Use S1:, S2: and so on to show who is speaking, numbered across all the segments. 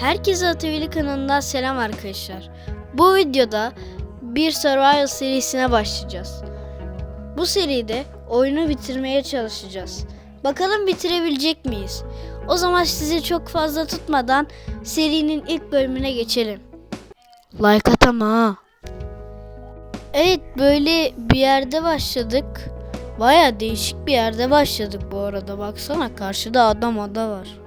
S1: Herkese Atavili kanalından selam arkadaşlar. Bu videoda bir survival serisine başlayacağız. Bu seride oyunu bitirmeye çalışacağız. Bakalım bitirebilecek miyiz? O zaman sizi çok fazla tutmadan serinin ilk bölümüne geçelim. Like atama ha. Evet böyle bir yerde başladık. Baya değişik bir yerde başladık bu arada. Baksana karşıda adam ada var.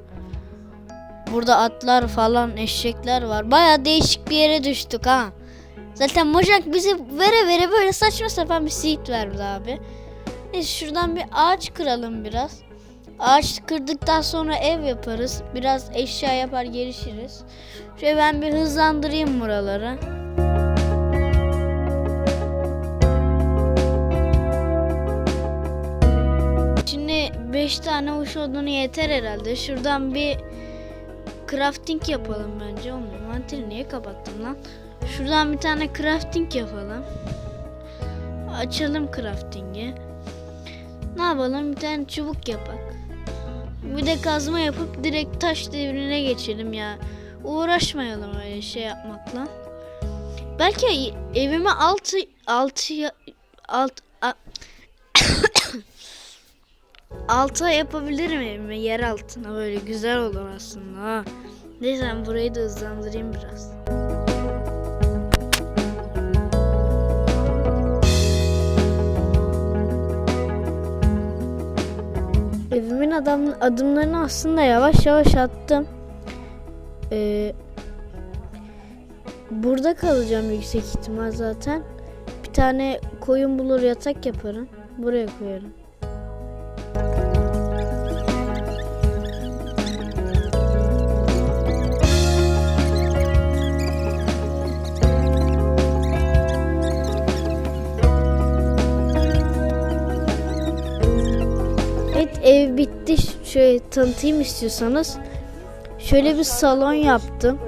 S1: Burada atlar falan eşekler var. Baya değişik bir yere düştük ha. Zaten Mojang bizi vere vere böyle saçma sapan bir seed verdi abi. Neyse şuradan bir ağaç kıralım biraz. Ağaç kırdıktan sonra ev yaparız. Biraz eşya yapar gelişiriz. Şöyle ben bir hızlandırayım buraları. Şimdi 5 tane uç odunu yeter herhalde. Şuradan bir crafting yapalım bence. Oğlum envanteri niye kapattım lan? Şuradan bir tane crafting yapalım. Açalım crafting'i. Ne yapalım? Bir tane çubuk yapak. Bir de kazma yapıp direkt taş devrine geçelim ya. Uğraşmayalım öyle şey yapmakla. Belki evime altı altı alt alta yapabilirim evime yer altına böyle güzel olur aslında. Neyse ben burayı da hızlandırayım biraz. Evimin adam, adımlarını aslında yavaş yavaş attım. Ee, burada kalacağım yüksek ihtimal zaten. Bir tane koyun bulur yatak yaparım. Buraya koyarım. Şöyle tanıtayım istiyorsanız. Şöyle bir salon yaptım.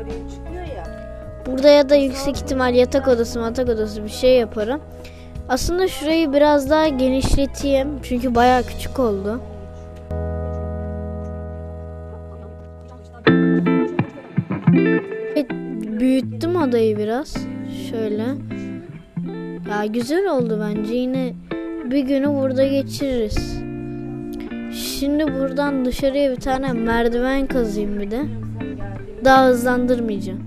S1: Burada ya da yüksek ihtimal yatak odası, yatak odası bir şey yaparım. Aslında şurayı biraz daha genişleteyim. Çünkü bayağı küçük oldu. Evet, büyüttüm odayı biraz. Şöyle. Ya güzel oldu bence. Yine bir günü burada geçiririz. Şimdi buradan dışarıya bir tane merdiven kazayım bir de. Daha hızlandırmayacağım.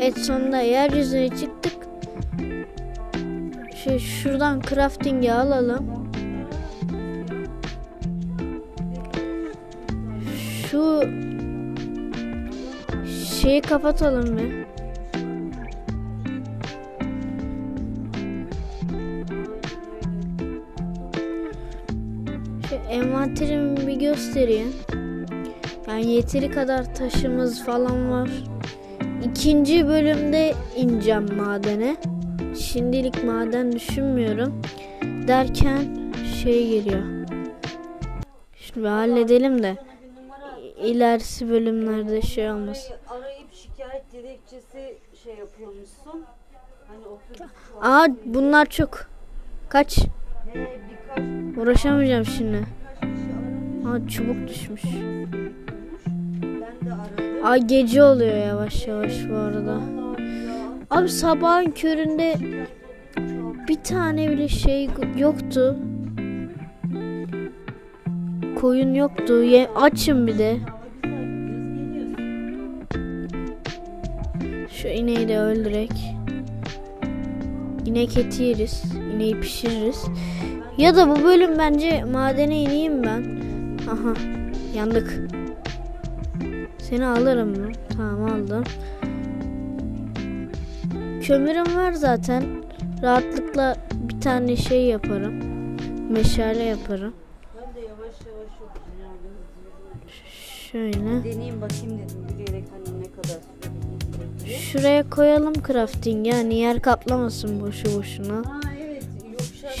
S1: Evet sonunda yeryüzüne çıktık. Şey, şuradan crafting'i alalım. Şu şeyi kapatalım bir. Envanterimi bir göstereyim. Yani yeteri kadar taşımız falan var. İkinci bölümde ineceğim madene. Şimdilik maden düşünmüyorum. Derken şey geliyor. Şimdi halledelim de ilerisi bölümlerde şey olmasın.
S2: Arayıp şikayet dilekçesi şey yapıyormuşsun. Hani
S1: Aa bunlar çok. Kaç?
S2: he,
S1: Uğraşamayacağım şimdi. Aa çubuk düşmüş. Aa gece oluyor yavaş yavaş bu arada. Abi sabahın köründe bir tane bile şey yoktu. Koyun yoktu. Ye açım bir de. Şu ineği de öldürek. İnek eti yeriz. İneği pişiririz. Ya da bu bölüm bence madene ineyim ben. Aha yandık. Seni alırım mı? Tamam aldım. Kömürüm var zaten. Rahatlıkla bir tane şey yaparım. Meşale yaparım.
S2: Ben de yavaş yavaş yapacağım. yani.
S1: Şöyle.
S2: Deneyeyim bakayım dedim yürüyerek hani ne kadar.
S1: Şuraya koyalım crafting yani yer kaplamasın boşu boşuna.
S2: Aşağı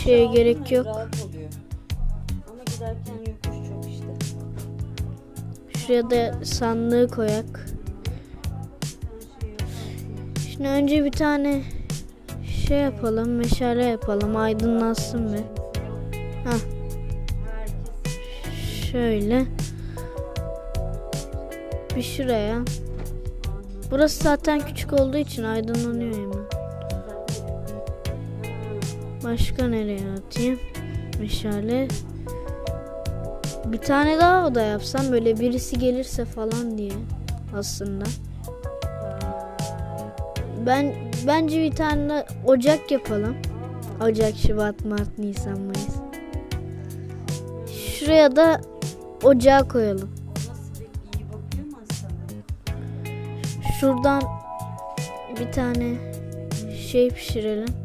S1: Şeye gerek yok.
S2: Ama giderken yokuş çok işte.
S1: Şuraya da sandığı koyak. Şimdi önce bir tane şey yapalım, meşale yapalım, aydınlansın bir.
S2: Herkes
S1: Şöyle. Bir şuraya. Burası zaten küçük olduğu için aydınlanıyor hemen. Başka nereye atayım? Meşale. Bir tane daha oda yapsam böyle birisi gelirse falan diye aslında. Ben bence bir tane ocak yapalım. Ocak, Şubat, Mart, Nisan, Mayıs. Şuraya da ocağı koyalım. Şuradan bir tane şey pişirelim.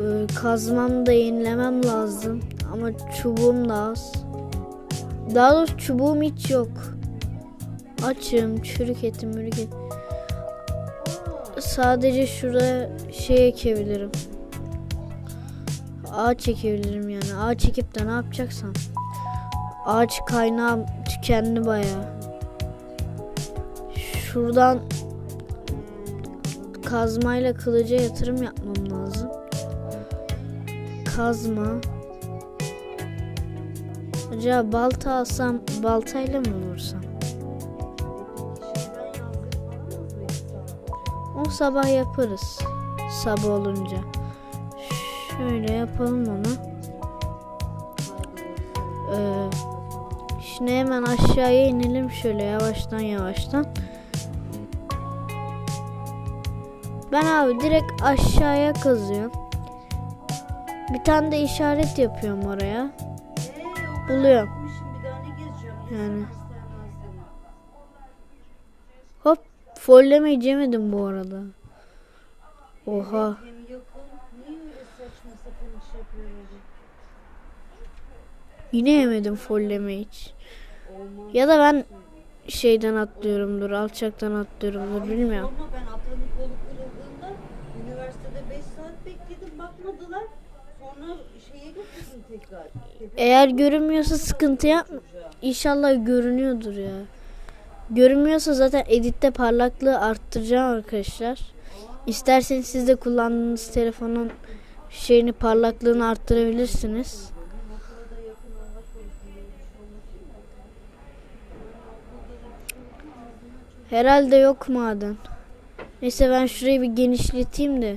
S1: Ee, kazmam da yenilemem lazım. Ama çubuğum da az. Daha doğrusu çubuğum hiç yok. Açım, çürük etim, mürük. Sadece şuraya şey ekebilirim. Ağaç ekebilirim yani. Ağaç ekip de ne yapacaksam. Ağaç kaynağım tükendi bayağı. Şuradan kazmayla kılıca yatırım yapmam lazım. Kazma. Acaba balta alsam baltayla mı vursam? O sabah yaparız. Sabah olunca. Şöyle yapalım onu. Ee, şimdi hemen aşağıya inelim şöyle yavaştan yavaştan. Ben abi direkt aşağıya kazıyorum. Bir tane de işaret yapıyorum oraya.
S2: Ee,
S1: Buluyorum. Yani. Hop follemeyi yemedim bu arada. Oha. Yine yemedim follemeyi hiç. Ya da ben şeyden atlıyorumdur, alçaktan atlıyorumdur bilmiyorum.
S2: Ama ben kolu kırıldığında üniversitede 5 saat bekledim bakmadılar. Sonra şeye götürdüm tekrar. Tepe
S1: Eğer görünmüyorsa sıkıntı yapma. İnşallah görünüyordur ya. Görünmüyorsa zaten editte parlaklığı arttıracağım arkadaşlar. İsterseniz siz de kullandığınız telefonun şeyini parlaklığını arttırabilirsiniz. Herhalde yok maden. Neyse ben şurayı bir genişleteyim de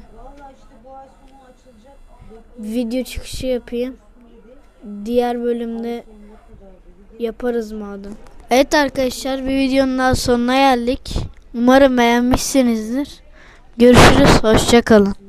S1: video çıkışı yapayım. Diğer bölümde yaparız maden. Evet arkadaşlar bir videonun daha sonuna geldik. Umarım beğenmişsinizdir. Görüşürüz. Hoşçakalın.